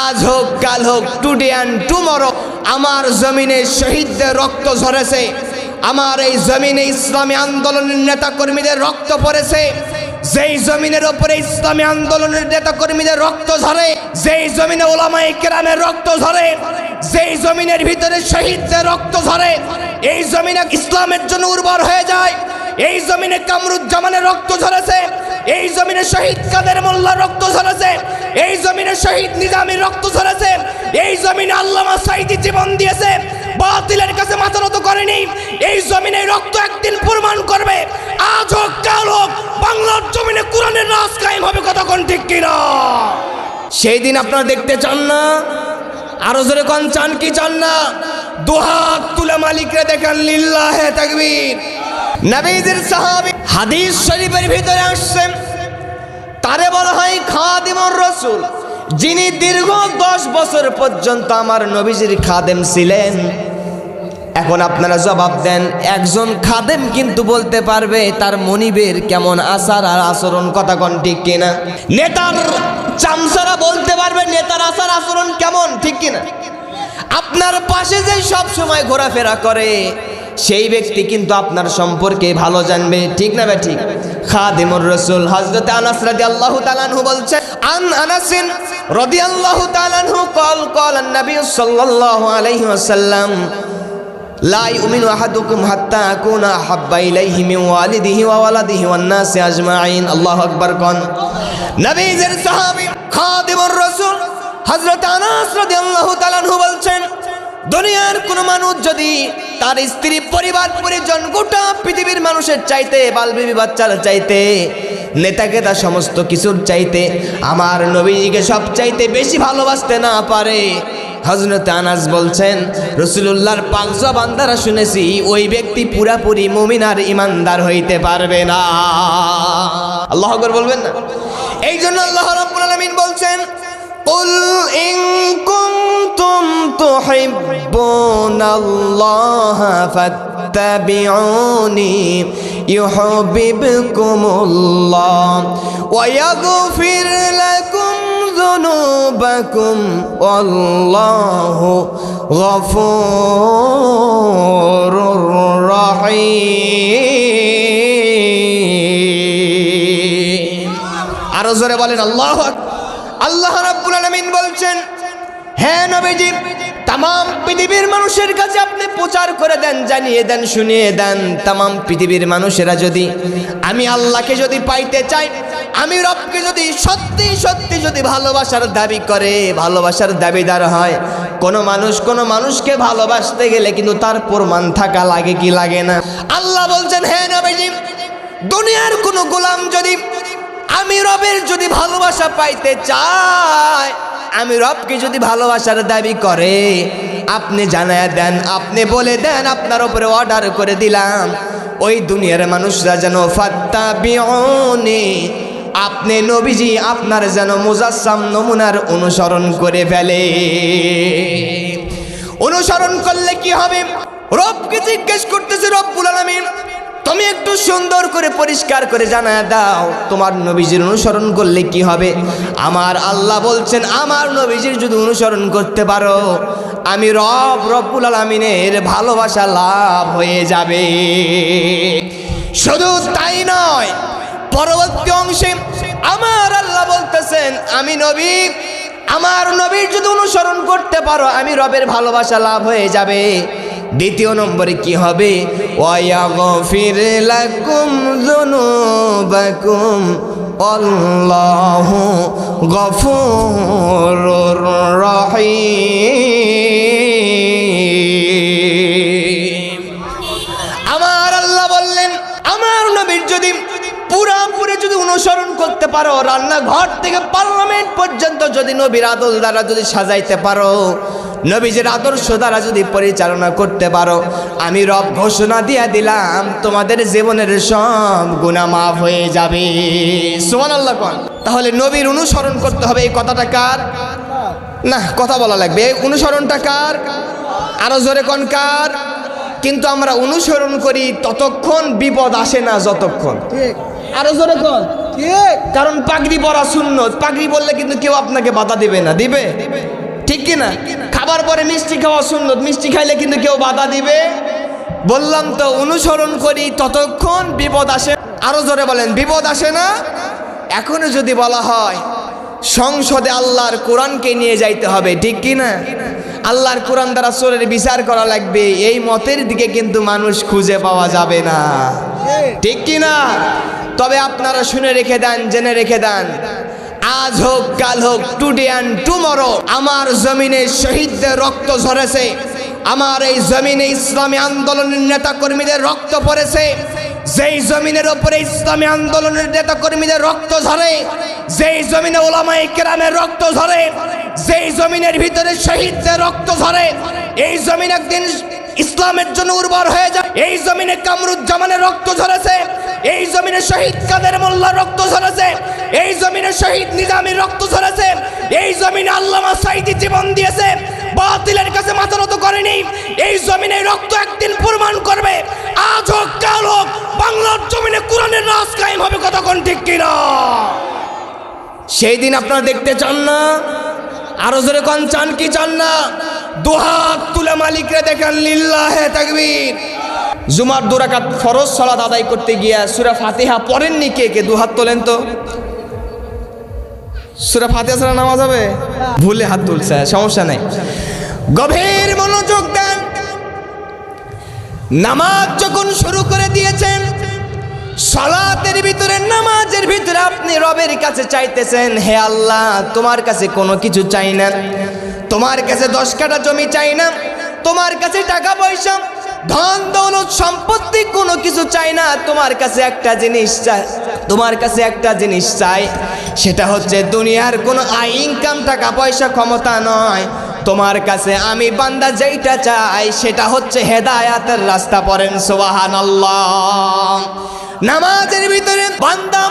আজ হোক, কাল হোক টুডে অ্যান্ড টুমরো আমার জমিনে শহীদদের রক্ত ঝরেছে। আমার এই জমিনে ইসলামী আন্দোলনের নেতা কর্মীদের রক্ত পড়েছে। যেই জমিনের ওপরে ইসলামী আন্দোলনের নেতা কর্মীদের রক্ত ঝরে, যেই জমিনে ওলামাই কেরামের রক্ত ঝরে, যেই জমিনের ভিতরে শহীদদের রক্ত ঝরে, এই জমিনে ইসলামের জন্য উর্বর হয়ে যায়। এই জমিনে কামরুজ্জামানের রক্ত ঝরেছে, এই জমিনে শহীদ কাদের মোল্লার রক্ত ঝরেছে, এই জমিনে শহীদ নিজামীর রক্ত ঝরেছে, এই জমিনে আল্লামা সাইদি জীবন দিয়েছে, বাতিলের কাছে মাথা নত করেনি, এই জমিনে রক্ত একদিন প্রমাণ করবে, আজ হোক, কাল হোক, বাংলার জমিনে কোরআনের রাজ কায়েম হবে কতক্ষণ ঠিক কিনা? সেই দিন আপনারা দেখতে চান না? আরও জোরে কোন, চান কি চান না? দুহাত তুলে মালিকরে দেখেন, লিল্লাহে তাকবীর। নবীদের সাহাবী হাদিস শরীফের ভিতরে আসছেন। তারে বলা হয় খাদিমুর রসুল, যিনি দীর্ঘ দশ বছর পর্যন্ত আমার নবীজির খাদেম ছিলেন। এখন আপনারা জবাব দেন, একজন খাদেম কিন্তু বলতে পারবে তার মনিবের কেমন আচার আর আচরণ কথা কোন ঠিক কিনা? নেতার চামচারা বলতে পারবে নেতার আচার আচরণ কেমন ঠিক কিনা? আপনার পাশে যে সব সময় ঘোরাফেরা করে সেই ব্যক্তি কিন্তু আপনার সম্পর্কে ভালো জানবে। ঠিক না ঠিক? খাদিমুর রসুল হজরত আনাস রাজি আল্লাহ তালানহু বলছে আন আনাসিন রদি আল্লাহ তালানহু কল কল নবী সাল্লাল্লাহু আলাইহি ওয়াসাল্লাম, লা ইউমিনু আহাদুকুম হাত্তা আকুনা হাব্বাই লাইহি মিন ওয়ালিদিহি ওয়া ওয়ালাদিহি ওয়ান নাসি আজমাইন আল্লাহু আকবার কোন। নবীজের সাহাবী খাদিমুর রসুল হযরত আনাস রাদিয়াল্লাহু তাআলা বলছেন দুনিয়ার কোন মানুষ যদি তার স্ত্রী, পরিবার, পরিজন গোটা পৃথিবীর মানুষের চাইতে বাল বিবি বাচ্চার চাইতে, নেতাকে তার সমস্ত কিছুর চাইতে, আমার নবীজিকে সব চাইতে বেশি ভালোবাসতে না পারে। হজরত আনাস বলছেন রসুল্লাহর পাঁচশো বান্দারা শুনেছি, ওই ব্যক্তি পুরাপুরি মুমিনার ইমানদার হইতে পারবে না। আল্লাহ বলবেন না? এই জন্য আল্লাহ রাব্বুল বলছেন قل إن كنتم تحبون الله فاتبعوني يحببكم الله ويغفر لكم ذنوبكم والله غفور رحيم আরো জোরে বলেন আল্লাহ আল্লাহ রাব্বুল আলামিন বলছেন হ্যাঁ নবীজি তাম পৃথিবীর মানুষের কাছে আপনি প্রচার করে দেন, জানিয়ে দেন, শুনিয়ে দেন। তাম পৃথিবীর মানুষেরা যদি আমি আল্লাহকে যদি পাইতে চাই, আমি রবকে যদি সত্যি সত্যি যদি ভালোবাসার দাবি করে, ভালোবাসার দাবিদার হয়, কোনো মানুষ, কোনো মানুষকে ভালোবাসতে গেলে কিন্তু তার প্রমাণ থাকা লাগে কি লাগে না? আল্লাহ বলছেন হ্যাঁ নবীজি, দুনিয়ার কোনো গোলাম যদি আমি রবের যদি ভালোবাসা পাইতে চাই, আমি রবকে যদি ভালোবাসার দাবি করে, আপনি জানায় দেন, আপনি বলে দেন, আপনার উপরে অর্ডার করে দিলাম। ওই দুনিয়ার মানুষরা যেন ফাত্তা বিয়নে আপনি নবীজি আপনার যেন মুজাসসাম নমুনার অনুসরণ করে ফেলে। অনুসরণ করলে কি হবে? রবকে জিজ্ঞেস করতেছে রব্বুল আলামিন তুমি একটু সুন্দর করে পরিষ্কার করে জানা দাও। তোমার নবীজির অনুসরণ করলে কি হবে? আমার আল্লাহ বলছেন, আমার নবীজির যদি অনুসরণ করতে পারো, আমি রব, রব্বুল আলমিনের ভালোবাসা লাভ হয়ে যাবে। শুধু তাই নয়, পরবর্তী অংশে আমার আল্লাহ বলতেছেন, আমি নবী, আমার নবীর যদি অনুসরণ করতে পারো, আমি রবের ভালোবাসা লাভ হয়ে যাবে। দ্বিতীয় নম্বরে কি হবে? লাকুম আমার আল্লাহ বললেন, আমার নবীর যদি পুরাপুরি যদি অনুসরণ করতে পারো, রান্নাঘর থেকে পার্লামেন্ট পর্যন্ত যদি নবীর আদল দ্বারা যদি সাজাইতে পারো নবীজের আদর্শ দ্বারা যদি পরিচালনা করতে পারো আমি রব ঘোষণা দিয়ে দিলাম তোমাদের জীবনের সব গুণা মাফ হয়ে যাবে। সুমান আল্লাহ কন। তাহলে নবীর অনুসরণ করতে হবে এই কথাটা কার? না কথা বলা লাগবে। এই অনুসরণটা কার? আরও জোরে কন কার? কিন্তু আমরা অনুসরণ করি ততক্ষণ বিপদ আসে না যতক্ষণ। আরও জোরে কন। ঠিক। কারণ পাগড়ি পরা শূন্য পাগড়ি বললে কিন্তু কেউ আপনাকে বাধা দিবে না দিবে? ঠিক কি না খাবার পরে মিষ্টি খাওয়া শূন্য মিষ্টি খাইলে কিন্তু কেউ বাধা দিবে। বললাম তো অনুসরণ করি ততক্ষণ বিপদ আসে। আরও জোরে বলেন বিপদ আসে না? এখনও যদি বলা হয় সংসদে আল্লাহর কোরআনকে নিয়ে যাইতে হবে ঠিক কি না? আল্লাহর কোরআন দ্বারা সোরের বিচার করা লাগবে। এই মতের দিকে কিন্তু মানুষ খুঁজে পাওয়া যাবে না। ঠিক কি না? তবে আপনারা শুনে রেখে দেন জেনে রেখে দেন। আজ হোক, কাল হোক টুডে অ্যান্ড টুমরো আমার জমিনে শহীদদের রক্ত ঝরেছে। আমার এই জমিনে ইসলামী আন্দোলনের নেতা কর্মীদের রক্ত পড়েছে। যেই জমিনের ওপরে ইসলামী আন্দোলনের নেতা কর্মীদের রক্ত ঝরে, যেই জমিনে ওলামাই কেরামের রক্ত ঝরে, যেই জমিনের ভিতরে শহীদদের রক্ত ঝরে, এই জমিন একদিন ইসলামের জন্য উর্বর হয়ে যায়। এই জমিনে কামরুজ্জামানের রক্ত ঝরেছে। এই জমিনে শহীদ কাদের মোল্লার রক্ত ঝরেছে। এই জমিনে শহীদ নিজামীর রক্ত ঝরেছে। এই জমিনে আল্লামা সাইদি জীবন দিয়েছে। বাতিলের কাছে মাথা নত করেনি। এই জমিনে রক্ত একদিন প্রমাণ করবে। আজ হোক, কাল হোক, বাংলার জমিনে কোরআনের রাজ কায়েম হবে কতক্ষণ ঠিক কিনা? সেই দিন আপনারা দেখতে চান না? আরও জোরে কন, চান কি চান না? দুহাত তুলে মালিকরে দেখেন, লিল্লাহে তাকবীর। জুমার দুরাকাত ফরজ সালাত আদায় করতে গিয়া সুরা ফাতিহা পড়েননি কে কে? দুহাত তোলেন তো। সুরা ফাতিহা ছাড়া নামাজ হবে? ভুলে হাত তুলছে, সমস্যা নেই। গভীর মনোযোগ দেন। নামাজ যখন শুরু করে দিয়েছেন, সালাতের ভিতরে, নামাজের ভিতরে আপনি রবের কাছে চাইতেছেন, হে আল্লাহ, তোমার কাছে কোনো কিছু চাই না। তোমার কাছে দশ কাটা জমি চাই না, তোমার কাছে টাকা পয়সা, ধন দৌলত, সম্পত্তি কোনো কিছু চাই না, তোমার কাছে একটা জিনিস চাই, তোমার কাছে একটা জিনিস চাই, সেটা হচ্ছে দুনিয়ার কোনো আই ইনকাম টাকা পয়সা ক্ষমতা নয়। তোমার কাছে আমি বান্দা যেইটা চাই, সেটা হচ্ছে হেদায়াতের রাস্তা পড়েন সোবাহান নামাজের ভিতরে বান্দা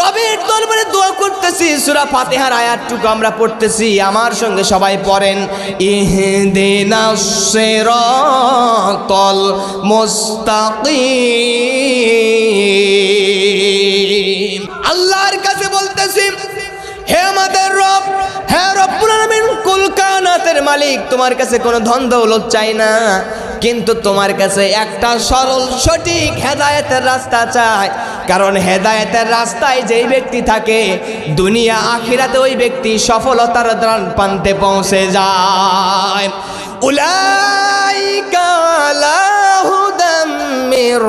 রবের দরবারে দোয়া করতেছি, সূরা ফাতিহার আয়াতটুকু আমরা পড়তেছি, আমার সঙ্গে সবাই পড়েন ইহদিনাস সিরাতাল মুস্তাকিম। আল্লাহর কাছে বলতেছি, হে আমাদের রব, হে রব্বুল আলামিন, কুল কানাতের মালিক, তোমার কাছে কোনো ধন দৌলত চাই না। কিন্তু তোমার কাছে একটা সরল, সঠিক হেদায়েতের রাস্তা চাই। কারণ হেদায়েতের রাস্তায় যেই ব্যক্তি থাকে, দুনিয়া আখিরাতে ওই ব্যক্তি সফলতার দ্রাণ পান্তে পৌঁছে যায়। উলাইকা আলা হুদাম মির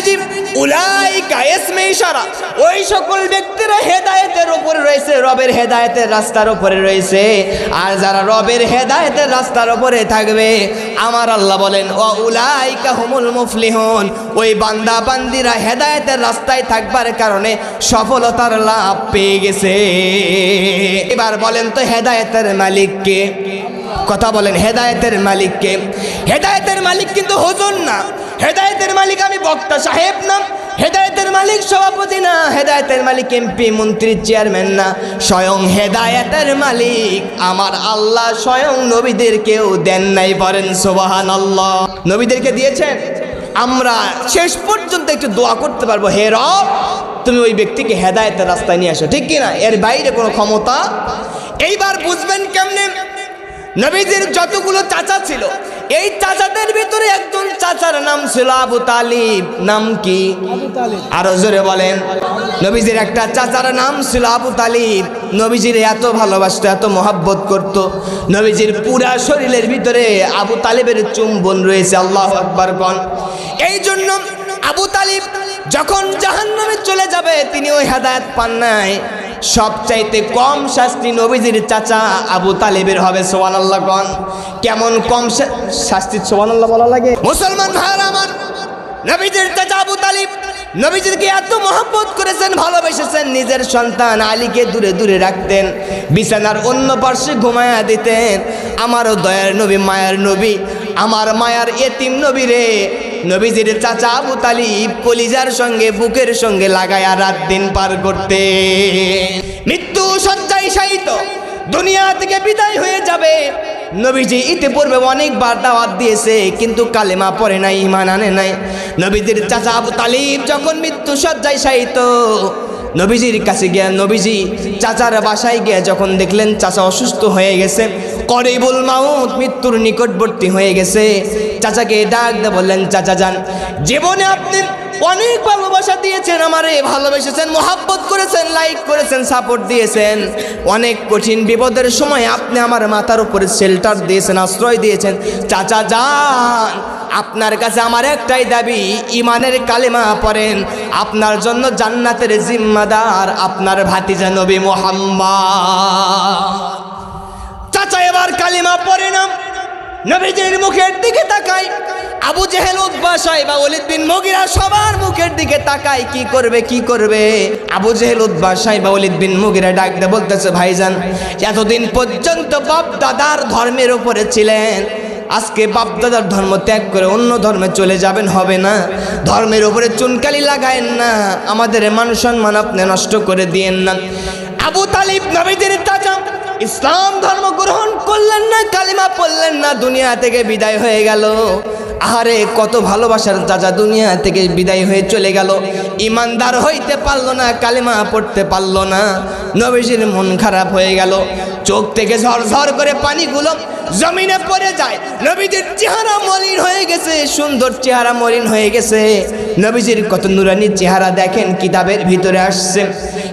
নবীজি উলাইকা ইসমে ইশারা। ওই সকল ব্যক্তিরা হেদায়েতের উপরে রয়েছে, রবের হেদায়েতের রাস্তার উপরে রয়েছে। আর যারা রবের হেদায়েতের রাস্তার উপরে থাকবে, আমার আল্লাহ বলেন, ও উলাইকা হুমুল মুফলিহুন ওই বান্দা বান্দিরা হেদায়েতের রাস্তায় থাকবার কারণে সফলতার লাভ পেয়ে গেছে। এবার বলেন তো হেদায়েতের মালিককে কথা বলেন, হেদায়েতের মালিককে। হেদায়েতের মালিক কিন্তু হুজুর না। হেদায়েতের মালিক আমি বক্তা সাহেব না। হেদায়েতের মালিক সভাপতি না। হেদায়েতের মালিক এমপি মন্ত্রী চেয়ারম্যান না। স্বয়ং হেদায়েতের মালিক আমার আল্লাহ, স্বয়ং নবীদেরকেও দেন নাই পারেন সোবাহান আল্লাহ নবীদেরকে দিয়েছেন, আমরা শেষ পর্যন্ত একটু দোয়া করতে পারব। হে রব, তুমি ওই ব্যক্তিকে হেদায়েতের রাস্তায় নিয়ে আসো, ঠিক কিনা? এর বাইরে কোনো ক্ষমতা? এইবার বুঝবেন কেমনে? নবীজির যতগুলো চাচা ছিল এই চাচাদের ভিতরে একজন চাচার নাম ছিল আবু তালিব। নাম কি? আরও জোরে বলেন। নবীজির একটা চাচার নাম ছিল আবু তালিব। নবীজির এত ভালোবাসত এত মহাব্বত করত। নবীজির পুরা শরীরের ভিতরে আবু তালিবের চুম্বন রয়েছে আল্লাহ আকবর কন এই জন্য আবু তালিব যখন জাহান্নামে চলে যাবে তিনি ওই হেদায়ত পান নাই। সবচাইতে কম শাস্তি নবীজির চাচা আবু তালিবের হবে সোয়ান আল্লাহ কন। কেমন কম শাস্তি সোয়ান আল্লাহ বলা লাগে? মুসলমান ভাইয়ের আমার, নবীজির চাচা আবু তালিব, নবীজিকে এত মহব্বত করেছেন, ভালোবেসেছেন, নিজের সন্তান আলীকে দূরে দূরে রাখতেন, বিছানার অন্য পার্শ্বে ঘুমায়া দিতেন। আমারও দয়ার নবী, মায়ার নবী, আমার মায়ার এতিম নবী রে। নবীজির চাচা আবু তালিব কলিজার সঙ্গে, বুকের সঙ্গে লাগায়া রাত দিন পার করতে। মৃত্যু সজ্জায় শায়িত, দুনিয়া থেকে বিদায় হয়ে যাবে। নবীজি ইতিপূর্বে অনেকবার দাওয়াত দিয়েছে, কিন্তু কালেমা পড়ে নাই ইমান আনে নাই। নবীজির চাচা আবু তালিব যখন মৃত্যু শয্যায় শায়িত, নবীজির কাছে গিয়া নবীজি চাচার বাসায় গিয়ে যখন দেখলেন চাচা অসুস্থ হয়ে গেছে, করিবুল মাউত মৃত্যুর নিকটবর্তী হয়ে গেছে চাচাকে ডাক দিয়ে বললেন, চাচা যান। জীবনে আপনি অনেক ভালোবাসা দিয়েছেন আমারে, ভালোবেসেছেন, মোহাব্বত করেছেন লাইক করেছেন সাপোর্ট দিয়েছেন। অনেক কঠিন বিপদের সময় আপনি আমার মাথার উপরে শেল্টার দিয়েছেন, আশ্রয় দিয়েছেন। চাচা যান, আপনার কাছে আমার একটাই দাবি ইমানের কালেমা পড়েন, আপনার জন্য জান্নাতের জিম্মাদার আপনার ভাতিজা নবী মোহাম্মদ। চাচা, এবার কালিমা পড়ে না নবীজির মুখের দিকে তাকাই। আবু জেহেল উদ্বা সাহেব ওলিদ বিন মুগিরা সবার মুখের দিকে তাকাই কি করবে কি করবে? আবু জেহেল উদ্বা সাহেব ওলিদ বিন মুগিরা ডাক দিয়ে বলতেছে, ভাইজান, এতদিন পর্যন্ত বাপ দাদার ধর্মের উপরে ছিলেন। আজকে বাপদাদার ধর্ম ত্যাগ করে অন্য ধর্মে চলে যাবেন, হবে না। ধর্মের উপরে চুনকালি লাগায়েন না। আমাদের মান সম্মান আপনি নষ্ট করে দিয়েন না। আবু তালিব নবীদের চাচা ইসলাম ধর্ম গ্রহণ করলেন না, কালিমা পড়লেন না, দুনিয়া থেকে বিদায় হয়ে গেল। আহারে, কত ভালোবাসার চাচা দুনিয়া থেকে বিদায় হয়ে চলে গেল। ইমানদার হইতে পারল না, কালিমা পড়তে পারল না। নবীজির মন খারাপ হয়ে গেল। চোখ থেকে ঝরঝর করে পানিগুলো জমিনে পড়ে যায়। নবীজির চেহারা মলিন হয়ে গেছে, সুন্দর চেহারা মলিন হয়ে গেছে। নবীজির কত নুরানি চেহারা দেখেন, কিতাবের ভিতরে আসছে।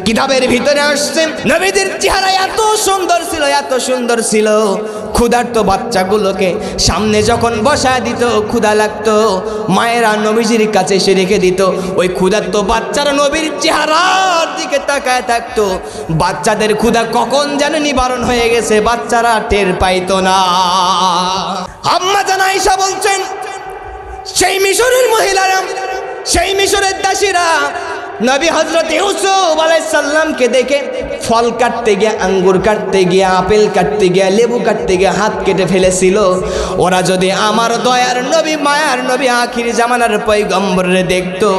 কিতাবের ভিতরে আসছে। নবীদের চেহারা এত সুন্দর ছিল, এত সুন্দর ছিল। ক্ষুধার্ত বাচ্চাগুলোকে সামনে যখন বসায় দিত, ক্ষুধা লাগতো। মায়েরা নবীজির কাছে এসে রেখে দিত, ওই ক্ষুধার্ত বাচ্চারা নবীর চেহারার দিকে তাকায় থাকতো। বাচ্চাদের ক্ষুধা কখন যেন নিবারণ হয়ে গেছে, বাচ্চারা টের পাইতো না। আম্মা জানা বলছেন, সেই মিশরের মহিলারা, সেই মিশরের দাসীরা নবী হজরত ইউসুফ আলাইসাল্লামকে দেখে ফল কাটতে গিয়ে, আঙ্গুর কাটতে গিয়ে, আপেল কাটতে গিয়ে, লেবু কাটতে গিয়ে হাত কেটে ফেলেছিল। ওরা যদি আমার দয়ার নবী, মায়ার নবী, আখির জামানার পৈগম্বরে দেখতো,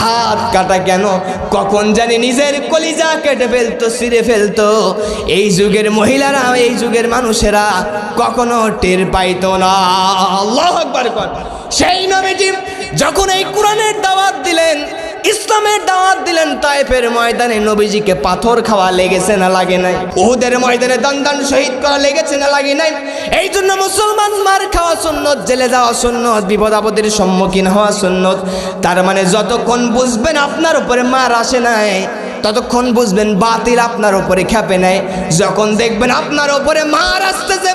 হাত কাটা কেন? কখন জানি নিজের কলিজা কেটে ফেলতো, ছিঁড়ে ফেলতো। এই যুগের মহিলারা, এই যুগের মানুষেরা কখনো টের পাইতো না। কর সেই নবীজি যখন এই কোরআনের দাওয়াত দিলেন ইসলামের দাওয়াত দিলেন তাইফের ময়দানে। নবীজিকে পাথর খাওয়া লেগেছে না লাগে নাই? ওহুদের ময়দানে দান দান শহীদ করা লেগেছে না লাগে নাই? এই জন্য মুসলমান মার খাওয়া সুন্নত, জেলে যাওয়া সুন্নত, বিপদ আপদের সম্মুখীন হওয়া সুন্নত। তার মানে যতক্ষণ বুঝবেন আপনার উপরে মার আসে নাই। ততক্ষণ বুঝবেন বাতিল আপনার উপরে খেপে নেয়। যখন দেখবেন আপনার উপরে মার আসতেছে,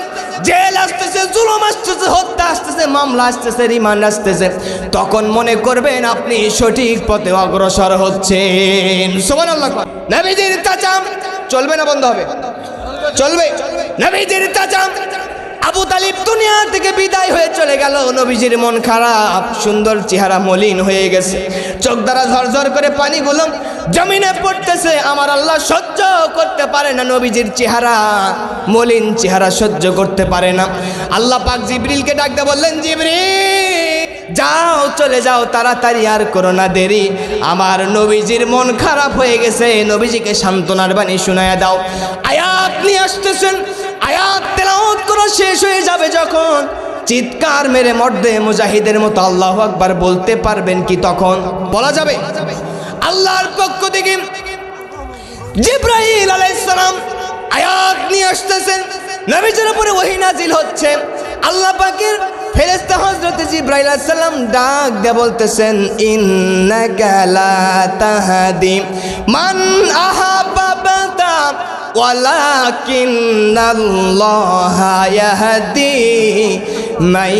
জেল আসতেছে, জুলুম আসতেছে, হত্যা আসতেছে, মামলা আসতেছে, রিমান্ড আসতেছে, তখন মনে করবেন আপনি সঠিক পথে অগ্রসর হচ্ছেন। সোমান আল্লাহ নবীজির চাচাম চলবে না, বন্ধ হবে। চলবে। নবীজির চাচাম আবু তালিব দুনিয়া থেকে বিদায় হয়ে চলে গেল। নবীজির মন খারাপ, সুন্দর চেহারা মলিন হয়ে গেছে। চোখ দ্বারা ঝরঝর করে পানি পানিগুলো জমিনে পড়তেছে। আমার আল্লাহ সহ্য করতে পারে না নবীজির চেহারা। মলিন চেহারা সহ্য করতে পারে না। আল্লাহ পাক জিবরিলকে ডাকতে বললেন, জিবরিল, যাও, চলে যাও, তাড়াতাড়ি, আর করো না দেরি। আমার নবীজির মন খারাপ হয়ে গেছে। নবীজিকে সান্ত্বনার বাণী শোনায়া দাও। আয়াত নিয়ে আসতেছেন। আয়াত তেলাওয়াত করা শেষ হয়ে যাবে যখন চিৎকার মেরে মর্দে মুজাহিদের মতো আল্লাহ আকবার বলতে পারবেন কি তখন? বলা যাবে। আল্লাহর পক্ষ থেকে জিব্রাহিল আলাইসালাম আয়াত নিয়ে আসতেছেন। নবীজির উপরে ওহী নাজিল হচ্ছে। আল্লাহ পাকের ফেরেশতা হযরত জিব্রাইল আলাইহিস সালাম ডাক দিয়ে বলতেছেন, ইন্নাকা লা তাহদি মান আহাব্বাতা الله يهدي من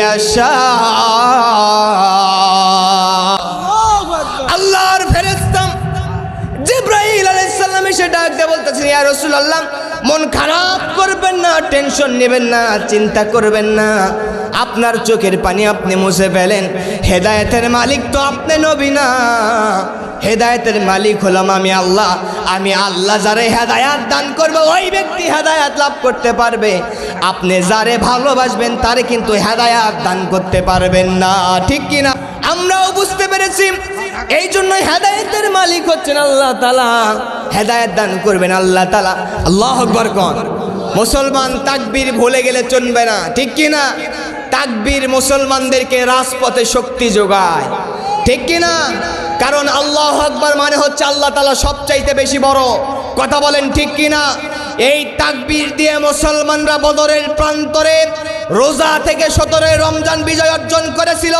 يشاء আল্লাহর ফেরেশতা আলাইহিস আলাইসাল্লাম এসে ডাক দিয়ে বলতেছেন, ইয়া রাসূলুল্লাহ মন খারাপ করবেন না টেনশন নেবেন না, চিন্তা করবেন না। আপনার চোখের পানি আপনি মুছে ফেলেন। হেদায়েতের মালিক তো আপনি নবী না। হেদায়েতের মালিক হলাম আমি আল্লাহ। আমি আল্লাহ যারে হেদায়াত দান করব, ওই ব্যক্তি হেদায়াত লাভ করতে পারবে। আপনি যারে ভালোবাসবেন, তারে কিন্তু হেদায়াত দান করতে পারবেন না। ঠিক কি না আমরাও বুঝতে পেরেছি। এই জন্যই হেদায়েতের মালিক হচ্ছেন আল্লাহ তালা হেদায়ত দান করবেন আল্লাহ তালা আল্লাহ আকবর কন। মুসলমান তাকবীর ভুলে গেলে চলবে না, ঠিক কি না? তাকবীর মুসলমানদেরকে রাজপথে শক্তি যোগায়, ঠিক কি না? কারণ আল্লাহ আকবর মানে হচ্ছে আল্লাহ তালা সবচাইতে বেশি বড়। কথা বলেন ঠিক কি না? এই তাকবীর দিয়ে মুসলমানরা বদরের প্রান্তরে রোজা থেকে সতেরোই রমজান বিজয় অর্জন করেছিল।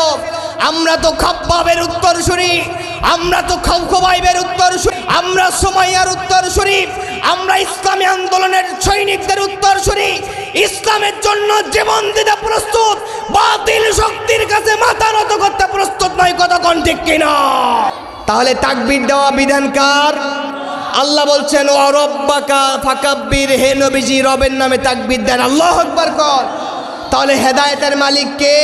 আমরা তো খাব্বাবের উত্তর শুনি, আমরা তো খৌখবাইবের উত্তর আমরা সোমাইয়ার উত্তর শুনি, আমরা ইসলামী আন্দোলনের সৈনিকদের উত্তর শুনি। ইসলামের জন্য জীবন দিতে প্রস্তুত, বাতিল শক্তির কাছে মাথা নত করতে প্রস্তুত নয় কতক্ষণ ঠিক কিনা? তাহলে তাকবীর দেওয়া বিধানকার আল্লাহ বলছেন, ও রব্বাকা ফাকাব্বির, হে নবীজি, রবের নামে তাকবীর দেন। আল্লাহ আকবার কর। তাহলে হেদায়েতের মালিককে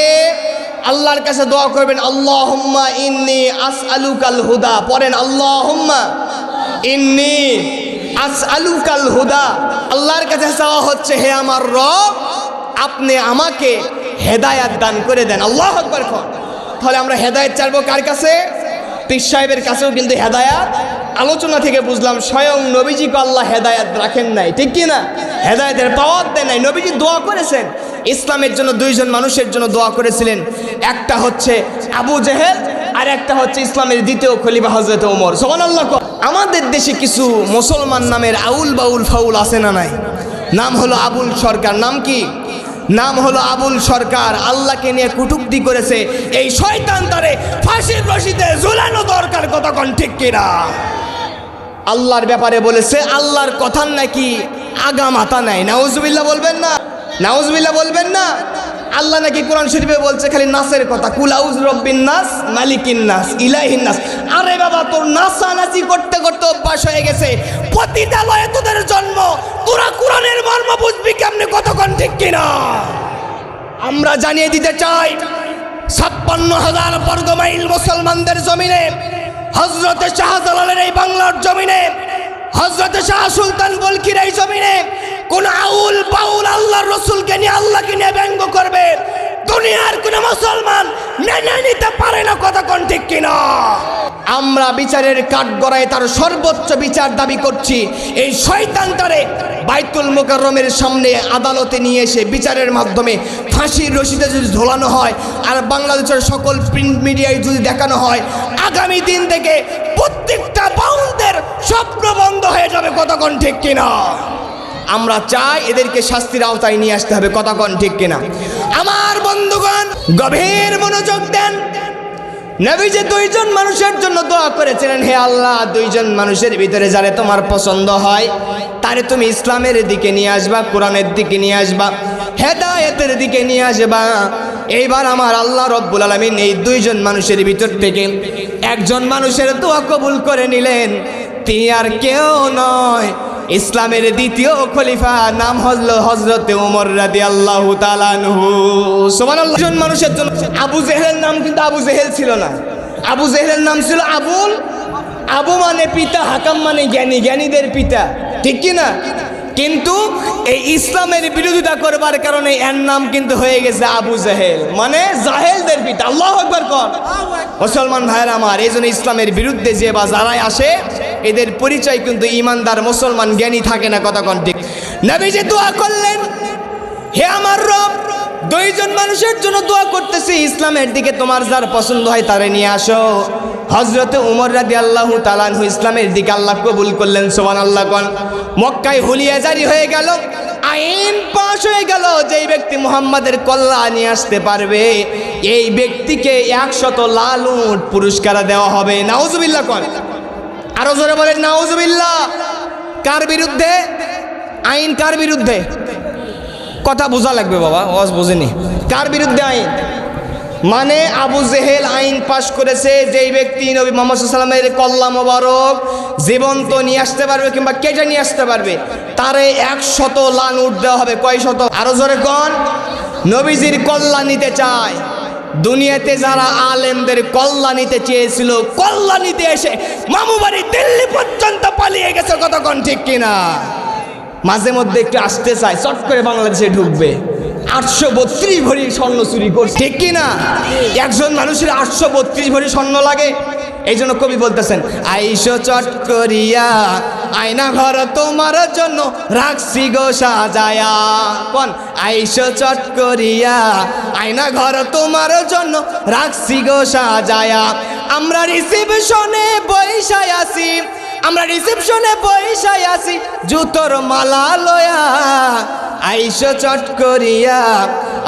আল্লাহর কাছে দোয়া করবেন, আল্লাহুম্মা ইন্নি আসআলুকাল হুদা। পড়েন, আল্লাহুম্মা ইন্নি আসআলুকাল হুদা। আল্লাহর কাছে চাওয়া হচ্ছে, হে আমার রব, আপনি আমাকে হেদায়াত দান করে দেন। আল্লাহ আকবার কর। তাহলে আমরা হেদায়েত চাইব কার কাছে? পীর সাহেবের কাছেও কিন্তু হেদায়াত। আলোচনা থেকে বুঝলাম, স্বয়ং নবীজিকে আল্লাহ হেদায়াত রাখেন নাই, ঠিক কি না? হেদায়তের পাওয়ার দেন নাই। নবীজি দোয়া করেছেন। ইসলামের জন্য দুইজন মানুষের জন্য দোয়া করেছিলেন। একটা হচ্ছে আবু জেহেল আর একটা হচ্ছে ইসলামের দ্বিতীয় খলিফা হজরত ওমর। সোমান আল্লাহ আমাদের দেশে কিছু মুসলমান নামের আউল বাউল ফাউল আছে না নাই? নাম হলো আবুল সরকার। নাম কি? নাম হলো আবুল সরকার। আল্লাহকে নিয়ে কুটুক্তি করেছে। এই শয়তান তারে ফাঁসির রশিতে ঝুলানো দরকার, কতক্ষণ ঠিক কিনা? আল্লাহর ব্যাপারে বলেছে, আল্লাহর কথার নাকি আগা মাথা নাই। নাউজবিল্লা বলবেন না? নাউজবিল্লা বলবেন না? আল্লাহ নাকি কোরআন শরীফে বলছে খালি নাসের কথা কুলাউজ রব্বিন নাস, মালিকিন নাস, ইলাহিন নাস। আরে বাবা, তোর নাচানাচি করতে করতে অভ্যাস হয়ে গেছে। পতিতালয়ে তোদের জন্ম, তোরা কোরআনের মর্ম বুঝবি কেমনে কতক্ষণ ঠিক কিনা? আমরা জানিয়ে দিতে চাই, ছাপ্পান্ন হাজার বর্গ মাইল মুসলমানদের জমিনে হজরতে শাহজালালের এই বাংলার জমিনে হজরতে শাহ সুলতান বলকির এই জমিনে কোন আউল বাউল আল্লাহর রসুলকে নিয়ে আল্লাহকে নিয়ে ব্যঙ্গ করবে। দুনিয়ার কোন মুসলমান মেনে নিতে পারে না কথা কোন ঠিক কিনা। আমরা বিচারের কাঠগড়ায় তার সর্বোচ্চ বিচার দাবি করছি। এই শয়তানটারে বাইতুল মোকাররমের সামনে আদালতে নিয়ে এসে বিচারের মাধ্যমে ফাঁসির রশিদে যদি ঝোলানো হয় আর বাংলাদেশের সকল প্রিন্ট মিডিয়ায় যদি দেখানো হয়, আগামী দিন থেকে প্রত্যেকটা বাউন্ডের স্বপ্ন বন্ধ হয়ে যাবে কতক্ষণ ঠিক কিনা? আমরা চাই এদেরকে শাস্তির আওতায় নিয়ে আসতে হবে কতক্ষণ ঠিক কিনা? আমার বন্ধুগণ, গভীর মনোযোগ দেন নবী যে দুইজন মানুষের জন্য দোয়া করেছিলেন, হে আল্লাহ, দুইজন মানুষের ভিতরে যারে তোমার পছন্দ হয়, তারে তুমি ইসলামের দিকে নিয়ে আসবা, কোরআনের দিকে নিয়ে আসবা, হেদায়েতের দিকে নিয়ে আসবা। এইবার আমার আল্লাহ রব্বুল আলমিন এই দুইজন মানুষের ভিতর থেকে একজন মানুষের দোয়া কবুল করে নিলেন। তিনি আর কেউ নয় ইসলামের দ্বিতীয় খলিফা নাম হজল হজরতে উমর রাদি আল্লাহ মানুষের জন্য আবু জেহেলের নাম কিন্তু আবু জেহেল ছিল না। আবু জেহেলের নাম ছিল আবুল। আবু মানে পিতা, হাকাম মানে জ্ঞানী, জ্ঞানীদের পিতা। ঠিক কি না? কিন্তু এই ইসলামের বিরোধিতা করবার কারণে এর নাম কিন্তু হয়ে গেছে আবু জাহেল। মানে জাহেলদের পিতা। আল্লাহ একবার কর। মুসলমান ভাইয়ের আমার, এই জন্য ইসলামের বিরুদ্ধে যে বা যারাই আসে এদের পরিচয় কিন্তু ইমানদার মুসলমান জ্ঞানী থাকে না কথা কতক্ষণ ঠিক। নবীজি দোয়া করলেন, হে আমার রব, দুইজন মানুষের জন্য দোয়া করতেছি, ইসলামের দিকে তোমার যার পছন্দ হয় তারে নিয়ে আসো। হজরতে উমর রাদি আল্লাহ তালানহু ইসলামের দিকে আল্লাহ কবুল করলেন সোমান আল্লাহ কন। মক্কায় হুলিয়া জারি হয়ে গেল, আইন পাশ হয়ে গেল, যেই ব্যক্তি মুহাম্মাদের কল্লা নিয়ে আসতে পারবে, এই ব্যক্তিকে একশত লাল উট পুরস্কার দেওয়া হবে। নাউজুবিল্লাহ কন। আরও জোরে বলেন, নাউজুবিল্লাহ। কার বিরুদ্ধে? আইন কার বিরুদ্ধে? কথা বোঝা লাগবে বাবা ওয়াজ বুঝিনি। কার বিরুদ্ধে আইন? মানে আবু জেহেল আইন পাশ করেছে, যেই ব্যক্তি নবী মোহাম্মদ সাল্লামের কল্লা মোবারক জীবন্ত নিয়ে আসতে পারবে কিংবা কেটে নিয়ে আসতে পারবে, তারে একশত লান উঠ দেওয়া হবে। কয় শত আরও জোরে কন। নবীজির কল্লা নিতে চায়। দুনিয়াতে যারা আলেমদের কল্লা নিতে চেয়েছিল কল্লা নিতে এসে মামু বাড়ি দিল্লি পর্যন্ত পালিয়ে গেছে কতক্ষণ ঠিক কিনা? মাঝে মধ্যে একটু আসতে চায়, চট করে বাংলাদেশে ঢুকবে। আটশো বত্রিশ ভরি স্বর্ণ চুরি করছে। ঠিক কিনা? একজন মানুষের আটশো বত্রিশ ভরি স্বর্ণ লাগে এই জন্য কবি বলতেছেন, আইসো চট করিয়া, আয়না ঘর তোমার জন্য রাখছি গো সাজায়া। কোন? আইসো চট করিয়া, আয়না ঘর তোমার জন্য রাখছি গো সাজায়া। আমরা রিসিপশনে বৈশায় আসি আমরা রিসেপশনে বৈশায় আছি, জুতোর মালা লয়া। আইসো চট করিয়া,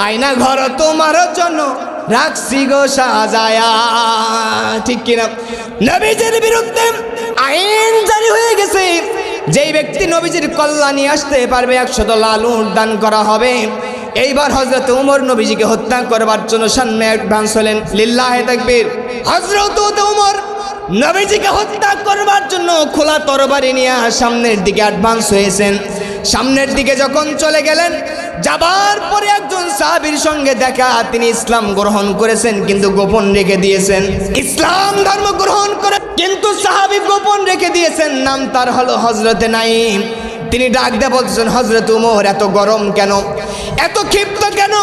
আয়না ঘর তোমার জন্য রাখছি গো সাজায়া। ঠিক কিনা? নবীজির বিরুদ্ধে আইন জারি হয়ে গেছে। যেই ব্যক্তি নবীজির কল্যাণী আসতে পারবে, একশত লাল উট দান করা হবে। এইবার হজরত উমর নবীজিকে হত্যা করবার জন্য সামনে অ্যাডভান্স হলেন। লিল্লাহে তাকবীর। হজরত উমর নবীজিকে হত্যা করবার জন্য খোলা তরবারি নিয়ে সামনের দিকে অ্যাডভান্স হয়েছেন। সামনের দিকে যখন চলে গেলেন, যাবার পরে একজন সাহাবীর সঙ্গে দেখা, তিনি ইসলাম গ্রহণ করেছেন, কিন্তু গোপন রেখে দিয়েছেন। ইসলাম ধর্ম গ্রহণ করে কিন্তু সাহাবী গোপন রেখে দিয়েছেন, নাম তার হলো হজরতে নাইম তিনি ডাক দিয়ে বলতেছেন হজরত উমর, এত গরম কেন? এত ক্ষিপ্ত কেন?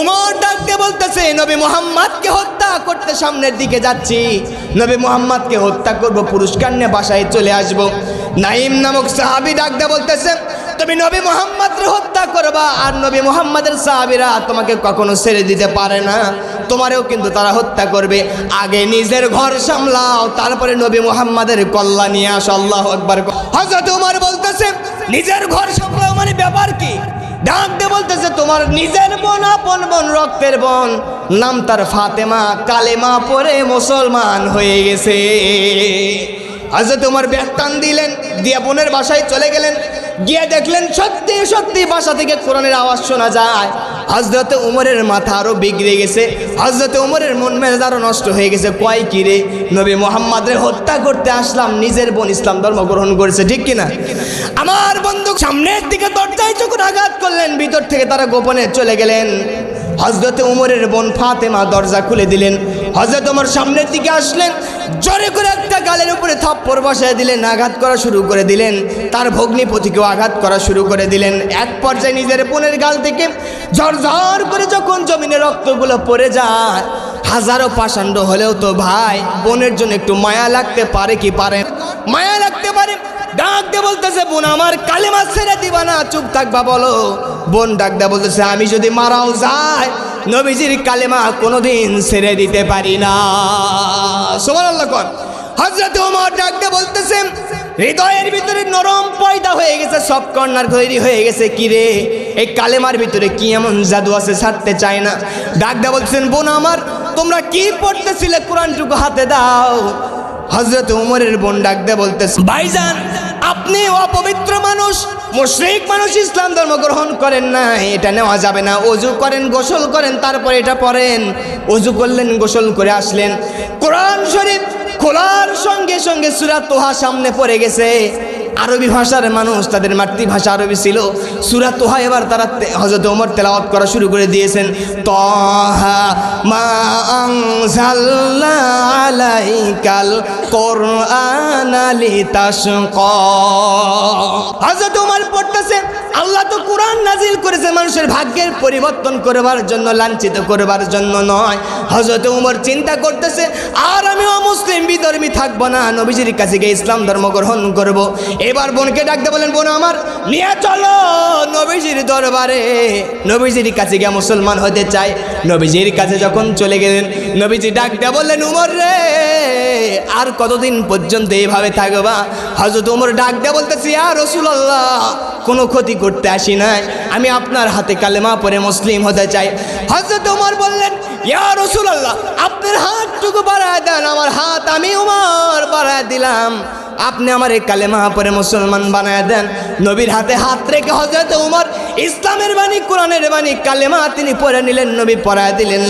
উমর ডাক দিয়ে বলতেছে, নবী মোহাম্মদকে হত্যা করতে সামনের দিকে যাচ্ছি। নবী মোহাম্মদকে হত্যা করব, পুরস্কার নিয়ে বাসায় চলে আসব। নাইম নামক সাহাবি ডাক দিয়ে বলতেছে তুমি নবী মোহাম্মদকে হত্যা করবা আর নবী মোহাম্মদের সাহাবিরা তোমাকে কখনো ছেড়ে দিতে পারে না। তোমারেও কিন্তু তারা হত্যা করবে। আগে নিজের ঘর সামলাও, তারপরে নবী মোহাম্মদের কল্যাণ নিয়ে আস, আল্লাহ একবার হজরত উমর বলতেছে, নিজের ঘর সামলাও মানে ব্যাপার কি? ডাক দিয়ে বলতেছে, তোমার নিজের বোন আপন বোন, রক্তের বোন। নাম তার ফাতেমা। কালেমা পরে মুসলমান হয়ে গেছে। উমর ব্যাগ দিলেন, দিয়া বোনের বাসায় চলে গেলেন। গিয়ে দেখলেন সত্যি সত্যি বাসা থেকে কোরআনের আওয়াজ শোনা যায়। হজরত উমরের মাথা আরও বিগড়ে গেছে। হজরত উমরের মন মেজাজ আরও নষ্ট হয়ে গেছে। কয় কিরে নবী মোহাম্মদের হত্যা করতে আসলাম, নিজের বোন ইসলাম ধর্ম গ্রহণ করেছে, ঠিক কিনা? আমার বন্ধু সামনের দিকে দরজায় যখন আঘাত করলেন, ভিতর থেকে তারা গোপনে চলে গেলেন। হজরতে উমরের বোন ফাতেমা দরজা খুলে দিলেন। হজরত উমর সামনের দিকে আসলেন, জোরে করে একটা গালের উপরে থাপ্পড় বসায় দিলেন, আঘাত করা শুরু করে দিলেন। তার ভগ্নিপতিকেও আঘাত করা শুরু করে দিলেন। এক পর্যায়ে নিজের বোনের গাল থেকে ঝরঝর করে যখন জমিনে রক্তগুলো পড়ে যায়, হাজারো পাষাণ্ড হলেও তো ভাই, বোনের জন্য একটু মায়া লাগতে পারে কি পারে মায়া লাগতে পারে। ডাক দিয়ে বলতেছে, বোন, আমার কালেমা ছেড়ে দিবা না, চুপ থাকবা বলো। বোন ডাক দিয়ে বলতেছে, আমি যদি মারাও যাই নবীজির কালেমা কোনোদিন ছেড়ে দিতে পারি না। সোমান আল্লাহ কর। হজরত ওমর ডাক দিয়ে বলতেছে, হৃদয়ের ভিতরে নরম পয়দা হয়ে গেছে, সব কর্নার তৈরি হয়ে গেছে, কি রে? এই কালেমার ভিতরে কি এমন জাদু আছে ছাড়তে চায় না? ডাক দিয়ে বলতেছেন, বোন আমার, তোমরা কি পড়তেছিলে? কোরআনটুকু হাতে দাও। হজরত উমরের বোন ডাক দিয়ে বলতেছে, ভাইজান আপনি অপবিত্র মানুষ, মুশ্রিক মানুষ ইসলাম ধর্ম গ্রহণ করেন না, এটা নেওয়া যাবে না। অজু করেন, গোসল করেন, তারপরে এটা পড়েন। অজু করলেন, গোসল করে আসলেন। কোরআন শরীফ খোলার সঙ্গে সঙ্গে সুরা তোহা সামনে পড়ে গেছে। আরবি ভাষার মানুষ, তাদের মাতৃভাষা আরবি ছিল। সুরা তোহা এবার তারা হজরত ওমর তেলাওয়াত করা শুরু করে দিয়েছেন। তহা হযরত ওমর পড়তেছে, আল্লাহ তো কোরআন নাজিল করেছে মানুষের ভাগ্যের পরিবর্তন করবার জন্য, লাঞ্ছিত করবার জন্য নয়। হযরত ওমর চিন্তা করতেছে, আর আমি অমুসলিম বিধর্মী থাকব না, নবীজির কাছে গিয়ে ইসলাম ধর্ম গ্রহণ করব। এবার বোনকে ডাকতে বলেন, বোন আমার, নিয়ে চলো নবীজির দরবারে। নবীজির কাছে গিয়ে মুসলমান হতে চাই। নবীজির কাছে যখন চলে গেলেন, নবীজি ডাকতে বললেন, উমর রে, আর কতদিন পর্যন্ত এইভাবে থাকবা? হজরত উমর ডাক দিয়ে বলতেছি আর রসুলাল্লাহ, কোনো ক্ষতি করতে আসি নাই। আমি আপনার হাতে কালেমা পরে মুসলিম হতে চাই। হজরত উমর বললেন, ইয়া রসুলাল্লাহ, আপনার হাতটুকু বাড়ায় দেন, আমার হাত আমি উমর বাড়ায় দিলাম। আপনি আমার এই কালেমা পরে মুসলমান বানায় দেন। নবীর হাতে হাত রেখে হজরত উমর ইসলামের বাণী, কোরআনের বাণী, কালেমা তিনি পড়ে নিলেন, নবী পড়ায় দিলেন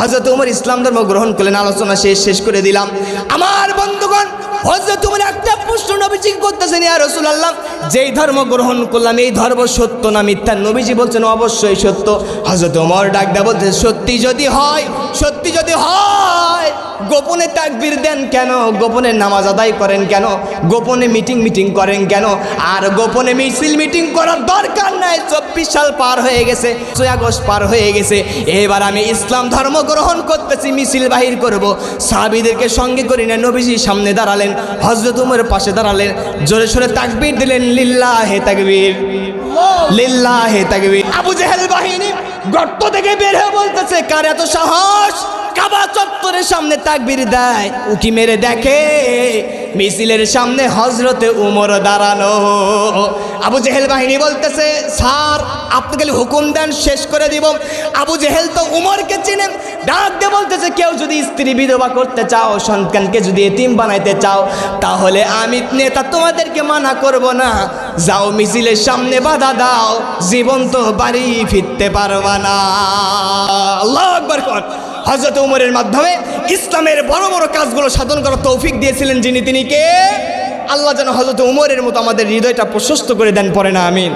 হযরত উমর ইসলাম ধর্ম গ্রহণ করলেন, আলোচনা শেষ শেষ করে দিলাম। আমার বন্ধুগণ হযরত উমর একটা প্রশ্ন নবীজি করতেছেন, ইয়া রাসূলুল্লাহ? যেই ধর্ম গ্রহণ করলাম, এই ধর্ম সত্য না মিথ্যা? নবীজি বলছেন, অবশ্যই সত্য। হযরত ওমর ডাক দেয়া বলতে সত্যি যদি হয়, সত্যি যদি হয়, গোপনে তাকবীর দেন কেন? গোপনে নামাজ আদায় করেন কেন? গোপনে মিটিং মিটিং করেন কেন? আর গোপনে মিছিল মিটিং করার দরকার নাই। চব্বিশ সাল পার হয়ে গেছে, ছয় আগস্ট পার হয়ে গেছে। এবার আমি ইসলাম ধর্ম গ্রহণ করতেছি, মিছিল বাহির করব। সাহাবিদেরকে সঙ্গে করি না নবীজির সামনে দাঁড়ালেন। হজরত উমরের পাশে দাঁড়ালেন, জোরে সোরে তাকবীর দিলেন, লিল্লাহে তাকবীর লিল্লাহে তাকবীর। আবু জেহেল বাহিনী গর্ত থেকে বের হয়ে বলতেছে, কার এত সাহস? কাবা চত্বরের সামনে তাকবীর দেয়। উকি মেরে দেখে মিছিলের সামনে হজরতে উমর দাঁড়ানো আবু জেহেল বাহিনী বলতেছে, স্যার খালি হুকুম দেন, শেষ করে দিব। আবু জেহেল তো উমরকে চিনেন ডাক দিয়ে বলতেছে, কেউ যদি স্ত্রী বিধবা করতে চাও, সন্তানকে যদি এতিম বানাইতে চাও, তাহলে আমি নেতা তোমাদেরকে মানা করব না। যাও মিছিলের সামনে বাধা দাও জীবন তো বাড়ি ফিরতে পারবা না। আল্লাহ আকবার, কর। হজরত উমরের মাধ্যমে ইসলামের বড় বড় কাজগুলো সাধন করার তৌফিক দিয়েছিলেন যিনি, তিনি কে? আল্লাহ যেন হজরত উমরের মতো আমাদের হৃদয়টা প্রশস্ত করে দেন পরে না, আমিন।